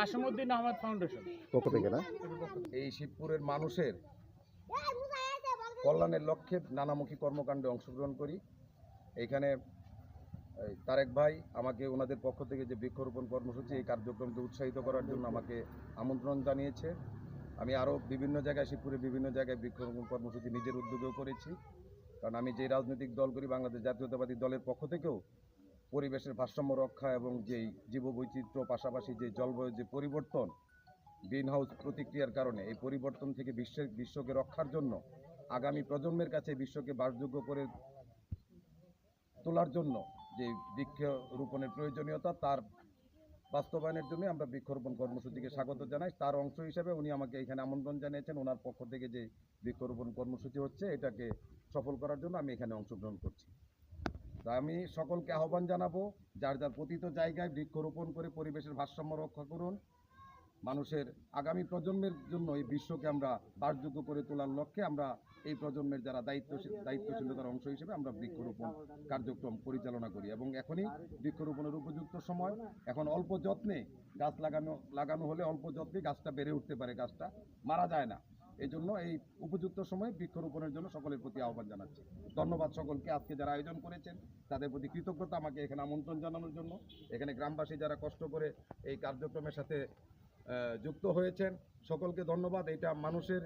Ahmad foundation. পক্ষ থেকে না? এই শিবপুরের মানুষের কল্যাণের লক্ষ্যে নানামুখী কর্মকাণ্ডে অংশগ্রহণ করি। এইখানে তারেক ভাই আমাকে ওনাদের পক্ষ থেকে যে বৃক্ষরোপণ কর্মসূচি এই কার্যক্রমকে উৎসাহিত করার জন্য আমাকে আমন্ত্রণ জানিয়েছে। আমি আরও বিভিন্ন জায়গায় শিবপুরে বিভিন্ন জায়গায় বৃক্ষরোপণ কর্মসূচি নিজের উদ্যোগেও করেছি। কারণ আমি যে রাজনৈতিক দল করি বাংলাদেশ জাতীয়তাবাদী দলের পক্ষ থেকেও পরিবেশের ভারসাম্য রক্ষা এবং যেই জীববৈচিত্র্য, পাশাপাশি যে জলবায়ুর যে পরিবর্তন গ্রিন হাউস প্রতিক্রিয়ার কারণে এই পরিবর্তন থেকে বিশ্বের, বিশ্বকে রক্ষার জন্য আগামী প্রজন্মের কাছে বিশ্বকে বাসযোগ্য করে তোলার জন্য যে বৃক্ষ রোপণের প্রয়োজনীয়তা, তার বাস্তবায়নের জন্য আমরা বৃক্ষরোপণ কর্মসূচিকে স্বাগত জানাই। তার অংশ হিসেবে উনি আমাকে এখানে আমন্ত্রণ জানিয়েছেন। ওনার পক্ষ থেকে যে বৃক্ষরোপণ কর্মসূচি হচ্ছে, এটাকে সফল করার জন্য আমি এখানে অংশগ্রহণ করছি। আমি সকলকে আহ্বান জানাব, যার যার পতিত জায়গায় বৃক্ষরোপণ করে পরিবেশের ভারসাম্য রক্ষা করুন। মানুষের আগামী প্রজন্মের জন্য এই বিশ্বকে আমরা বাসযোগ্য করে তোলার লক্ষ্যে আমরা এই প্রজন্মের যারা দায়িত্বশীল, দায়িত্বশীলতার অংশ হিসেবে আমরা বৃক্ষরোপণ কার্যক্রম পরিচালনা করি এবং এখনই বৃক্ষরোপণের উপযুক্ত সময়। এখন অল্প যত্নে গাছ লাগানো লাগানো হলে অল্প যত্নে গাছটা বেড়ে উঠতে পারে, গাছটা মারা যায় না। এই জন্য এই উপযুক্ত সময়ে বৃক্ষরোপণের জন্য সকলের প্রতি আহ্বান জানাচ্ছি। ধন্যবাদ সকলকে। আজকে যারা আয়োজন করেছেন, তাদের প্রতি কৃতজ্ঞতা। আমাকে এখানে আমন্ত্রণ জানানোর জন্য। এখানে গ্রামবাসী যারা কষ্ট করে এই কার্যক্রমের সাথে যুক্ত হয়েছেন, সকলকে ধন্যবাদ। এটা মানুষের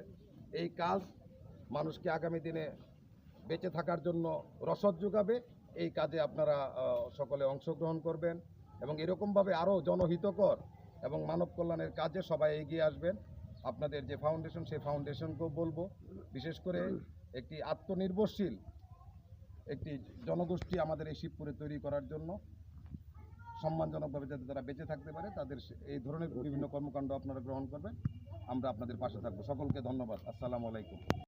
এই কাজ মানুষকে আগামী দিনে বেঁচে থাকার জন্য রসদ যোগাবে। এই কাজে আপনারা সকলে অংশগ্রহণ করবেন এবং এরকমভাবে আরও জনহিতকর এবং মানব কল্যাণের কাজে সবাই এগিয়ে আসবেন। আপনাদের যে ফাউন্ডেশন সেই ফাউন্ডেশনকেও বলব। বিশেষ করে একটি আত্মনির্ভরশীল একটি জনগোষ্ঠী আমাদের এই শিবপুরে তৈরি করার জন্য। সম্মানজনকভাবে যাতে তারা বেঁচে থাকতে পারে, তাদের এই ধরনের বিভিন্ন কর্মকাণ্ড আপনারা গ্রহণ করবেন। আমরা আপনাদের পাশে থাকব। সকলকে ধন্যবাদ। আসসালামু আলাইকুম।